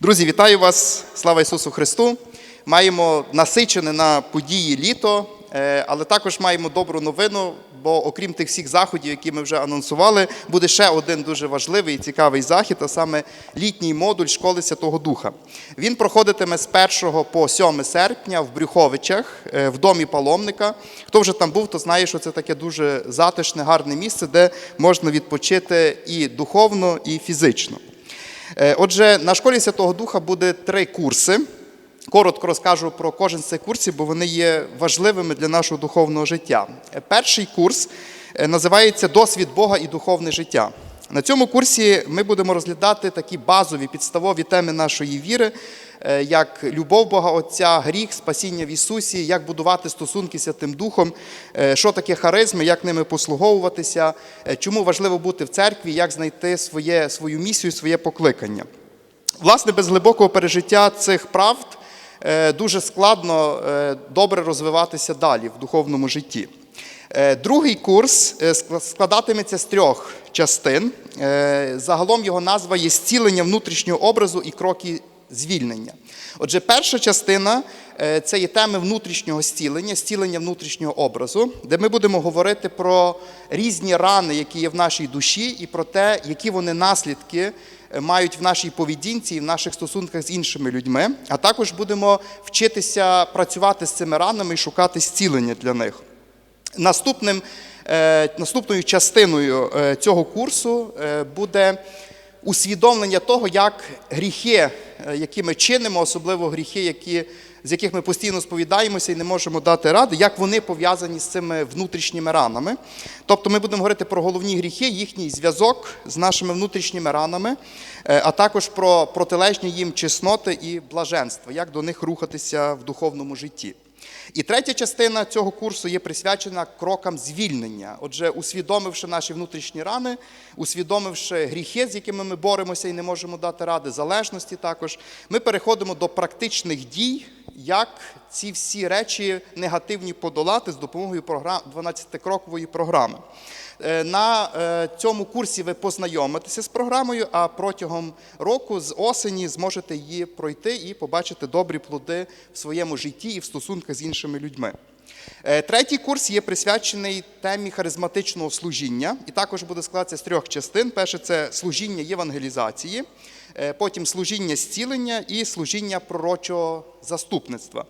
Друзі, вітаю вас! Слава Ісусу Христу! Маємо насичене на події літо, е, але також маємо добру новину, бо окрім тих всіх заходів, які ми вже анонсували, буде ще один дуже важливий і цікавий захід, а саме літній модуль школи Святого Духа. Він проходитиме з 1 по 7 серпня в Брюховичах, е, в домі паломника. Хто вже там був, то знає, що це таке дуже затишне, гарне місце, де можна відпочити і духовно, і фізично. Е, Отже, на школі Святого Духа буде три курси. Коротко розкажу про кожен з цих курсів, бо вони є важливими для нашого духовного життя. Е, Перший курс е, називається Досвід Бога і духовне життя. На цьому курсі ми будемо розглядати такі базові підставові теми нашої віри, як любов Бога Отця, гріх, спасіння в Ісусі, як будувати стосунки з Святим Духом, е, що таке харизми, як ними послуговуватися, е, чому важливо бути в церкві, як знайти своє, свою місію, своє покликання. Власне, без глибокого пережиття цих правд е, дуже складно е, добре розвиватися далі в духовному житті. Е, Другий курс е, складатиметься з трьох частин. Е, Загалом його назва є зцілення внутрішнього образу і кроки звільнення. Отже, перша частина е, це є теми внутрішнього зцілення, зцілення внутрішнього образу, де ми будемо говорити про різні рани, які є в нашій душі, і про те, які вони наслідки е, мають в нашій поведінці і в наших стосунках з іншими людьми. А також будемо вчитися працювати з цими ранами і шукати зцілення для них. Наступним, е, наступною частиною цього курсу буде усвідомлення того, як гріхи, е, які ми чинимо, особливо гріхи, які, з яких ми постійно сповідаємося і не можемо дати ради, як вони пов'язані з цими внутрішніми ранами. Тобто ми будемо говорити про головні гріхи, їхній зв'язок з нашими внутрішніми ранами, е, а також про протилежні їм чесноти і блаженство, як до них рухатися в духовному житті. І третя частина цього курсу є присвячена крокам звільнення. Отже, усвідомивши наші внутрішні рани, усвідомивши гріхи, з якими ми боремося і не можемо дати ради, залежності також, ми переходимо до практичних дій, як ці всі речі негативні подолати з допомогою програм 12-крокової програми. Е, На е, цьому курсі ви познайомитеся з програмою, а протягом року з осені зможете її пройти і побачити добрі плоди в своєму житті і в стосунках з іншими людьми. Е, Третій курс є присвячений темі харизматичного служіння, і також буде складатися з трьох частин. Перше це служіння євангелізації, е, потім служіння зцілення і служіння пророчого заступництва.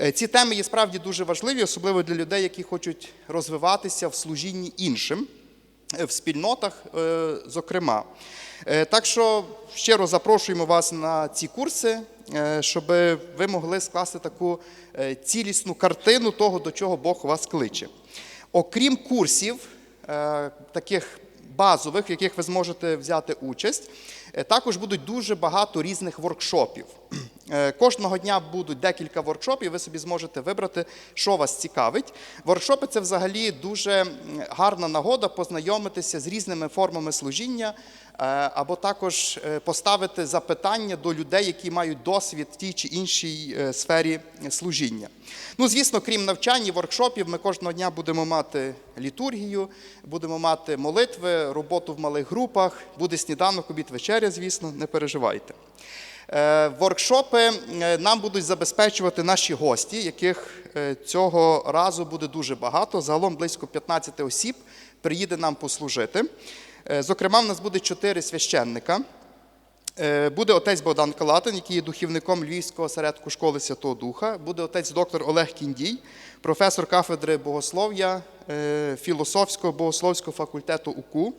Е, Ці теми є справді дуже важливі, особливо для людей, які хочуть розвиватися в служінні іншим в спільнотах, е, зокрема. Е, Так що щиро запрошуємо вас на ці курси, е, щоб ви могли скласти таку цілісну картину того, до чого Бог вас кличе. Окрім курсів, таких базових, в яких ви зможете взяти участь, е, також будуть дуже багато різних воркшопів. Е, Кожного дня будуть декілька воркшопів, ви собі зможете вибрати, що вас цікавить. Воркшопи це взагалі дуже гарна нагода познайомитися з різними формами служіння, або також е, поставити запитання до людей, які мають досвід в тій чи іншій е, сфері служіння. Ну, звісно, крім навчань і воркшопів, ми кожного дня будемо мати літургію, будемо мати молитви, роботу в малих групах, буде сніданок, обід, вечеря, звісно, не переживайте. Е, Воркшопи е, нам будуть забезпечувати наші гості, яких е, цього разу буде дуже багато. Загалом близько 15 осіб приїде нам послужити. Е, Зокрема, в нас буде чотири священника. Е, Буде отець Богдан Калатин, який є духівником Львівського осередку школи Святого Духа. Буде отець доктор Олег Кіндій, професор кафедри богослов'я е, філософського богословського факультету УКУ.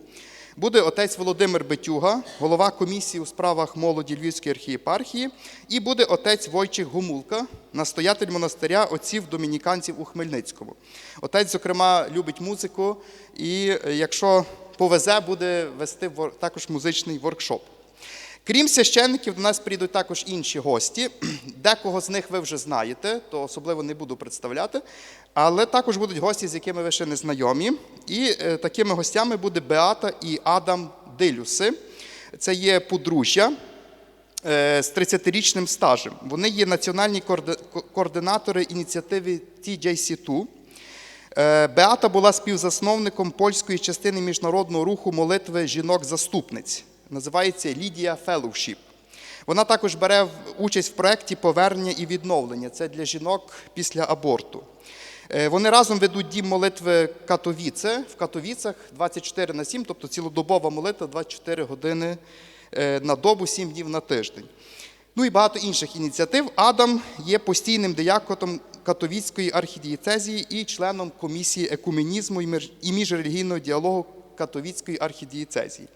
Буде отець Володимир Бетюга, голова комісії у справах молоді Львівської архієпархії, і буде отець Войчих Гумулка, настоятель монастиря отців домініканців у Хмельницькому. Отець, зокрема, любить музику, і якщо повезе, буде вести також музичний воркшоп. Крім священників, до нас прийдуть також інші гості. Декого з них ви вже знаєте, то особливо не буду представляти. Але також будуть гості, з якими ви ще не знайомі. І е, такими гостями буде Беата і Адам Дилюси. Це є подружжя е, з 30-річним стажем. Вони є національні координатори ініціативи TJC2. Е, Беата була співзасновником польської частини міжнародного руху молитви жінок-заступниць. Називається Лідія Феллоушіп. Вона також бере участь в проєкті повернення і відновлення. Це для жінок після аборту. Е, Вони разом ведуть дім молитви Катовіце в Катовіцах 24 на 7, тобто цілодобова молитва 24 години е, на добу, 7 днів на тиждень. Ну і багато інших ініціатив. Адам є постійним деякотом Катовіцької архідієцезії і членом комісії екуменізму і міжрелігійного діалогу Катовіцької архідієцезії.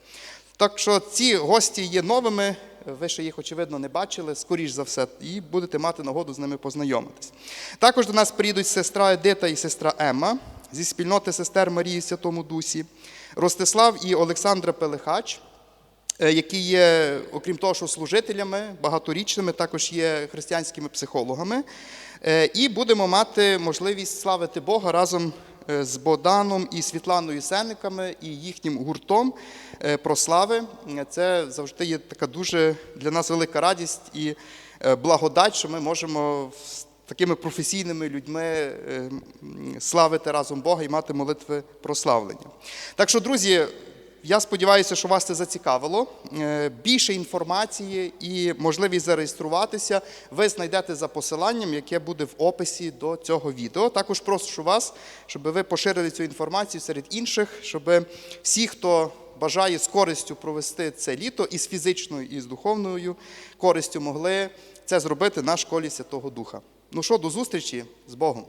Так що ці гості є новими, ви ще їх, очевидно, не бачили, скоріш за все, і будете мати нагоду з ними познайомитись. Також до нас приїдуть сестра Едита і сестра Емма зі спільноти сестер Марії Святому Дусі, Ростислав і Олександра Пелихач, е, які є, окрім того, що служителями багаторічними, також є християнськими психологами. Е, І будемо мати можливість славити Бога разом е, з Богданом і Світланою Сенниками і їхнім гуртом е, прослави. Це завжди є така дуже для нас велика радість і благодать, що ми можемо з такими професійними людьми славити разом Бога і мати молитви прославлення. Так що, друзі, я сподіваюся, що вас це зацікавило. Е, Більше інформації і можливість зареєструватися ви знайдете за посиланням, яке буде в описі до цього відео. Також прошу вас, щоб ви поширили цю інформацію серед інших, щоб всі, хто бажає з користю провести це літо і з фізичною, і з духовною користю, могли це зробити на школі Святого Духа. Ну що, до зустрічі з Богом.